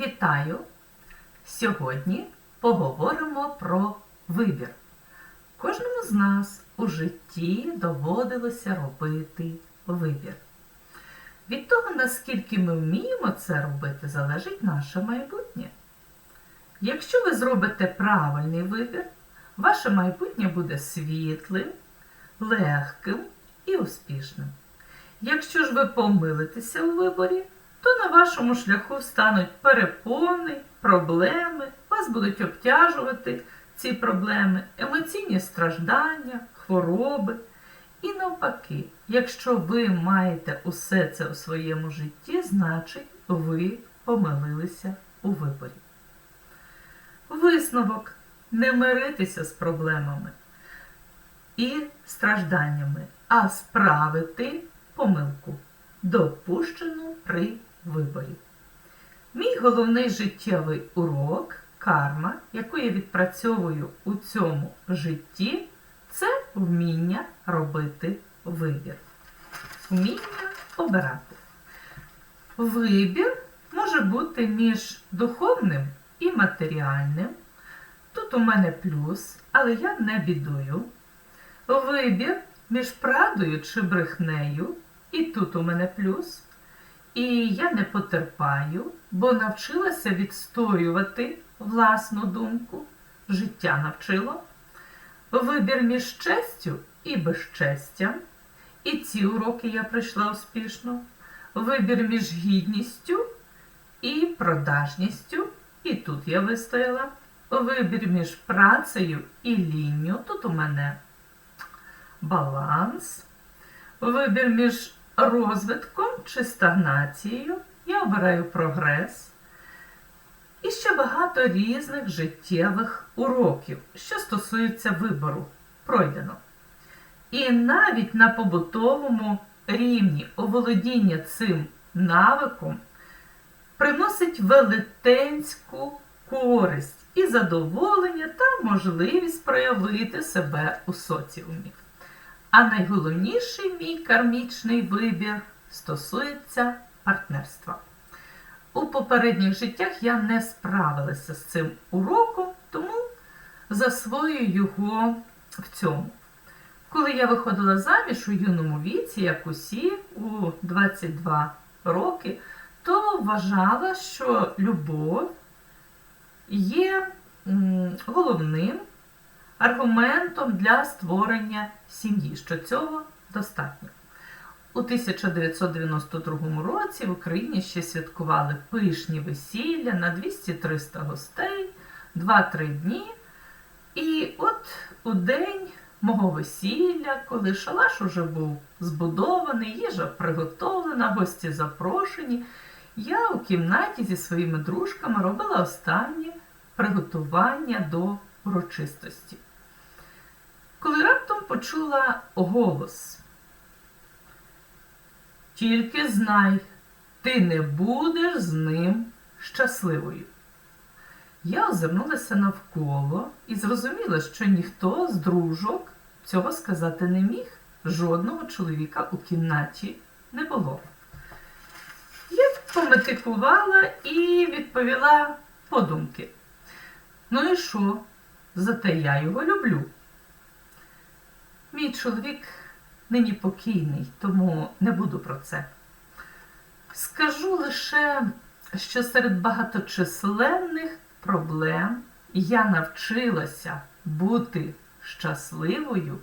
Вітаю! Сьогодні поговоримо про вибір. Кожному з нас у житті доводилося робити вибір. Від того, наскільки ми вміємо це робити, залежить наше майбутнє. Якщо ви зробите правильний вибір, ваше майбутнє буде світлим, легким і успішним. Якщо ж ви помилитеся у виборі, то на вашому шляху встануть перепони, проблеми, вас будуть обтяжувати ці проблеми, емоційні страждання, хвороби. І навпаки, якщо ви маєте усе це у своєму житті, значить ви помилилися у виборі. Висновок не миритися з проблемами і стражданнями, а справити помилку, допущену при виборі. Мій головний життєвий урок карма, яку я відпрацьовую у цьому житті, це вміння робити вибір. Вміння обирати. Вибір може бути між духовним і матеріальним. Тут у мене плюс, але я не бідую. Вибір між правдою чи брехнею, і тут у мене плюс. І я не потерпаю, бо навчилася відстоювати власну думку. Життя навчило. Вибір між честю і безчестям. І ці уроки я пройшла успішно. Вибір між гідністю і продажністю. І тут я вистояла. Вибір між працею і лінню. Тут у мене баланс. Вибір між розвитком чи стагнацією. Я обираю прогрес. І ще багато різних життєвих уроків, що стосуються вибору, пройдено. І навіть на побутовому рівні оволодіння цим навиком приносить велетенську користь і задоволення та можливість проявити себе у соціумі. А найголовніший мій кармічний вибір стосується партнерства. У попередніх життях я не справилася з цим уроком, тому засвоюю його в цьому. Коли я виходила заміж у юному віці, як усі, у 22 роки, то вважала, що любов є головним аргументом для створення сім'ї, що цього достатньо. У 1992 році в Україні ще святкували пишні весілля на 200-300 гостей 2-3 дні. І от у день мого весілля, коли шалаш уже був збудований, їжа приготовлена, гості запрошені, я у кімнаті зі своїми дружками робила останнє приготування до урочистості. Коли раптом почула голос. Тільки знай, ти не будеш з ним щасливою. Я озирнулася навколо і зрозуміла, що ніхто з дружок цього сказати не міг. Жодного чоловіка у кімнаті не було. Я пометикувала і відповіла подумки. Ну і що? Зате я його люблю. Мій чоловік нині покійний, тому не буду про це. Скажу лише, що серед багаточисленних проблем я навчилася бути щасливою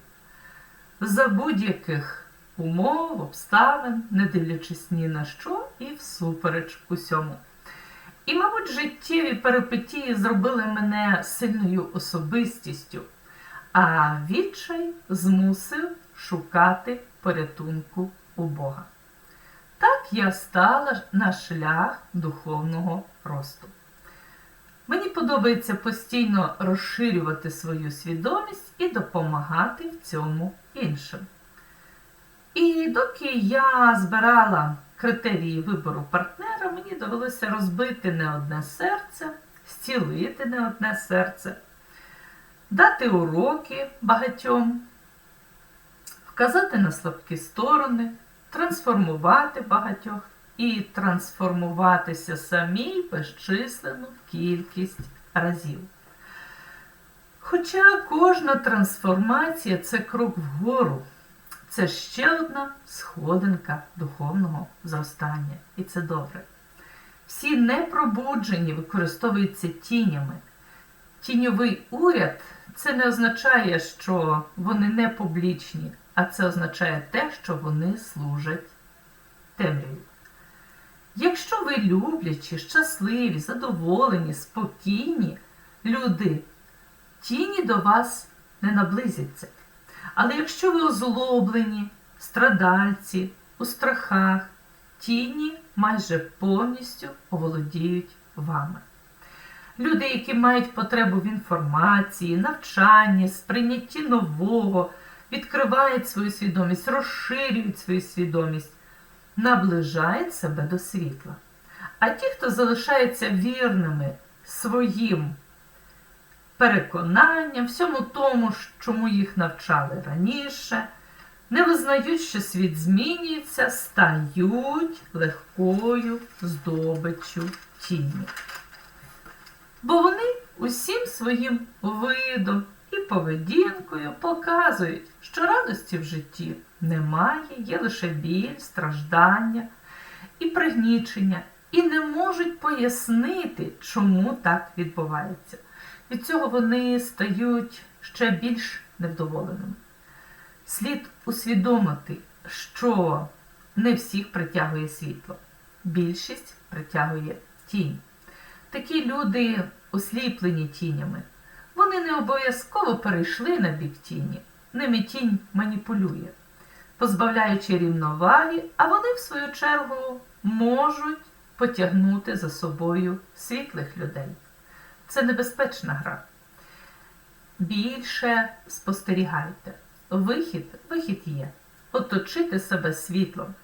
за будь-яких умов, обставин, не дивлячись ні на що і всупереч усьому. І, мабуть, життєві перипетії зробили мене сильною особистістю, а відчай змусив шукати порятунку у Бога. Так я стала на шлях духовного росту. Мені подобається постійно розширювати свою свідомість і допомагати в цьому іншим. І доки я збирала критерії вибору партнера, мені довелося розбити не одне серце, зцілити не одне серце, дати уроки багатьом, вказати на слабкі сторони, трансформувати багатьох і трансформуватися самі безчисленну кількість разів. Хоча кожна трансформація це крок вгору, це ще одна сходинка духовного зростання. І це добре. Всі непробуджені використовуються тінями. Тіньовий уряд це не означає, що вони не публічні, а це означає те, що вони служать темряві. Якщо ви люблячі, щасливі, задоволені, спокійні люди, тіні до вас не наблизяться. Але якщо ви озлоблені, страдальці, у страхах, тіні майже повністю оволодіють вами. Люди, які мають потребу в інформації, навчанні, сприйнятті нового, відкривають свою свідомість, розширюють свою свідомість, наближають себе до світла. А ті, хто залишаються вірними своїм переконанням, всьому тому, чому їх навчали раніше, не визнають, що світ змінюється, стають легкою здобиччю тіні. Бо вони усім своїм видом і поведінкою показують, що радості в житті немає, є лише біль, страждання і пригнічення, і не можуть пояснити, чому так відбувається. Від цього вони стають ще більш невдоволеними. Слід усвідомити, що не всіх притягує світло, більшість притягує тінь. Такі люди осліплені тінями. Вони не обов'язково перейшли на бік тіні. Ними тінь маніпулює, позбавляючи рівноваги, а вони, в свою чергу, можуть потягнути за собою світлих людей. Це небезпечна гра. Більше спостерігайте. Вихід, вихід є. Оточити себе світлом,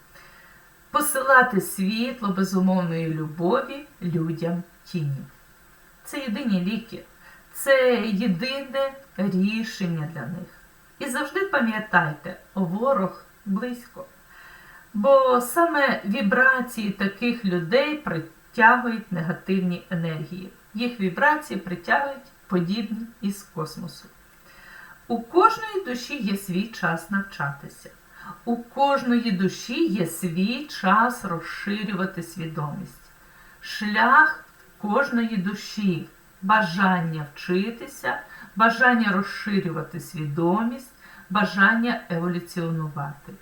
посилати світло безумовної любові людям тіні. Це єдині ліки, це єдине рішення для них. І завжди пам'ятайте, ворог близько. Бо саме вібрації таких людей притягують негативні енергії. Їх вібрації притягують подібні із космосу. У кожної душі є свій час навчатися. У кожної душі є свій час розширювати свідомість. Шлях кожної душі бажання вчитися, бажання розширювати свідомість, бажання еволюціонувати.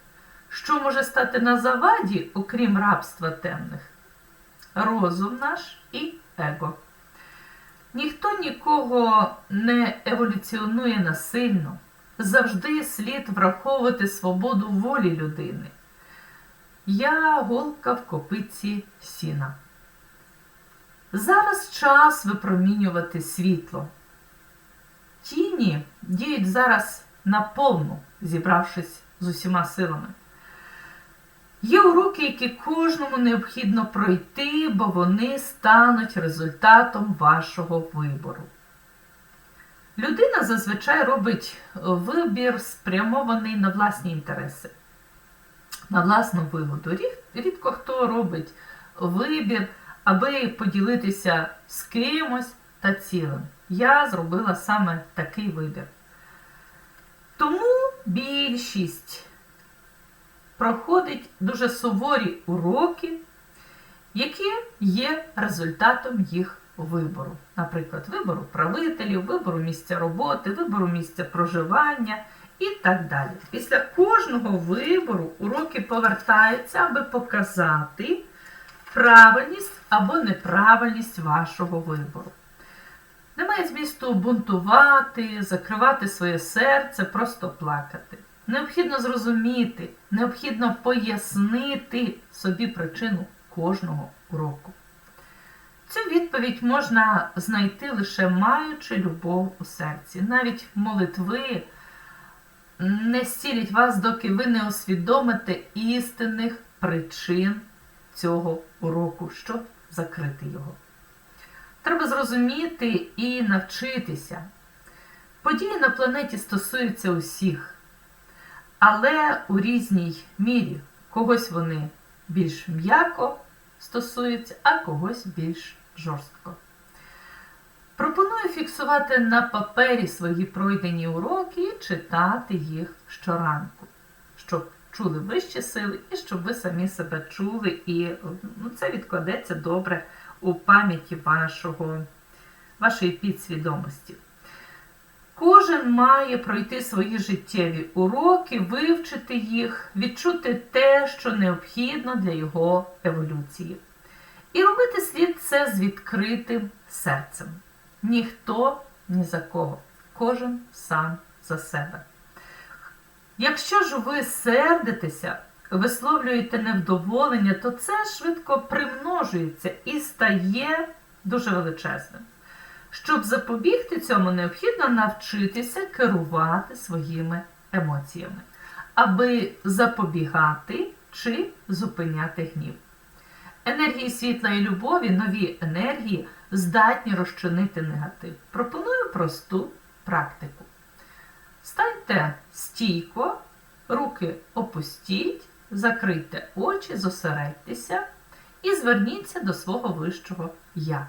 Що може стати на заваді, окрім рабства темних? Розум наш і его. Ніхто нікого не еволюціонує насильно. Завжди слід враховувати свободу волі людини. Я голка в копиці сіна. Зараз час випромінювати світло. Тіні діють зараз наповну, зібравшись з усіма силами. Є уроки, які кожному необхідно пройти, бо вони стануть результатом вашого вибору. Людина зазвичай робить вибір, спрямований на власні інтереси, на власну вигоду. Рідко хто робить вибір, аби поділитися з кимось та цілим. Я зробила саме такий вибір. Тому більшість проходить дуже суворі уроки, які є результатом їх вибору. Наприклад, вибору правителів, вибору місця роботи, вибору місця проживання і так далі. Після кожного вибору уроки повертаються, аби показати правильність або неправильність вашого вибору. Немає змісту бунтувати, закривати своє серце, просто плакати. Необхідно зрозуміти, необхідно пояснити собі причину кожного уроку. Цю відповідь можна знайти лише маючи любов у серці. Навіть молитви не зцілять вас, доки ви не усвідомите істинних причин цього уроку, щоб закрити його. Треба зрозуміти і навчитися. Події на планеті стосуються усіх, але у різній мірі когось вони більш м'яко стосується, а когось більш жорстко. Пропоную фіксувати на папері свої пройдені уроки і читати їх щоранку, щоб чули вищі сили і щоб ви самі себе чули, і ну, це відкладеться добре у пам'яті вашого, вашої підсвідомості. Кожен має пройти свої життєві уроки, вивчити їх, відчути те, що необхідно для його еволюції. І робити слід це з відкритим серцем. Ніхто ні за кого, кожен сам за себе. Якщо ж ви сердитеся, висловлюєте невдоволення, то це швидко примножується і стає дуже величезним. Щоб запобігти цьому, необхідно навчитися керувати своїми емоціями, аби запобігати чи зупиняти гнів. Енергії світла і любові, нові енергії здатні розчинити негатив. Пропоную просту практику. Станьте стійко, руки опустіть, закрийте очі, зосередьтеся і зверніться до свого вищого я.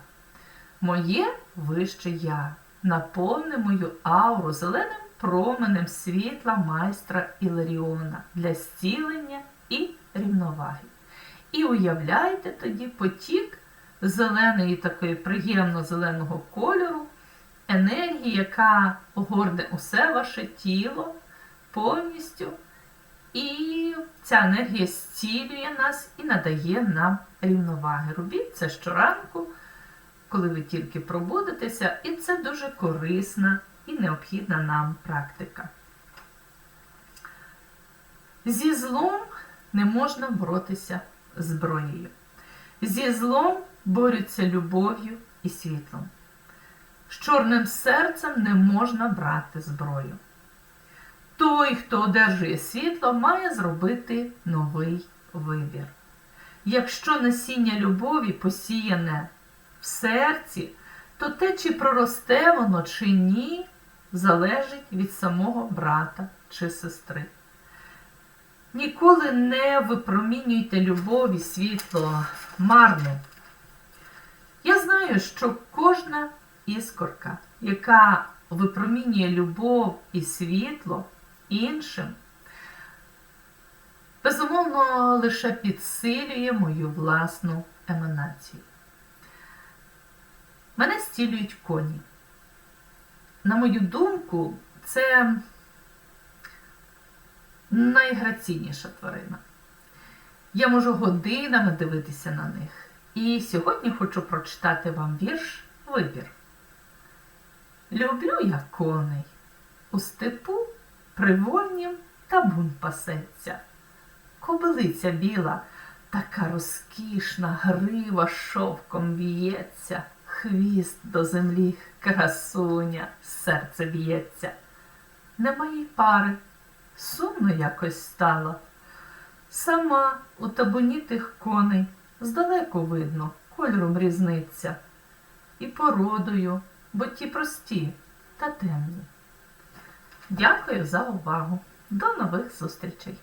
Моє вище я наповни мою ауру зеленим променем світла майстра Іларіона для зцілення і рівноваги. І уявляйте тоді потік зеленої, такої приємно зеленого кольору, енергії, яка огорне усе ваше тіло повністю. І ця енергія зцілює нас і надає нам рівноваги. Робіть це щоранку, коли ви тільки пробудетеся, і це дуже корисна і необхідна нам практика. Зі злом не можна боротися зброєю. Зі злом борються любов'ю і світлом. З чорним серцем не можна брати зброю. Той, хто одержує світло, має зробити новий вибір. Якщо насіння любові посіяне в серці, то те, чи проросте воно чи ні, залежить від самого брата чи сестри. Ніколи не випромінюйте любові світло марно. Я знаю, що кожна іскорка, яка випромінює любов і світло іншим, безумовно лише підсилює мою власну еманацію. Мене стілюють коні. На мою думку, це найграційніша тварина. Я можу годинами дивитися на них. І сьогодні хочу прочитати вам вірш Вибір. Люблю я коней. У степу привольнім табун пасеться. Кобилиця біла, така розкішна, грива шовком б'ється, хвіст до землі, красуня, серце б'ється. Нема їй пари, сумно якось стало. Сама у табуні тих коней здалеку видно, кольором різниця. І породою, бо ті прості та темні. Дякую за увагу. До нових зустрічей!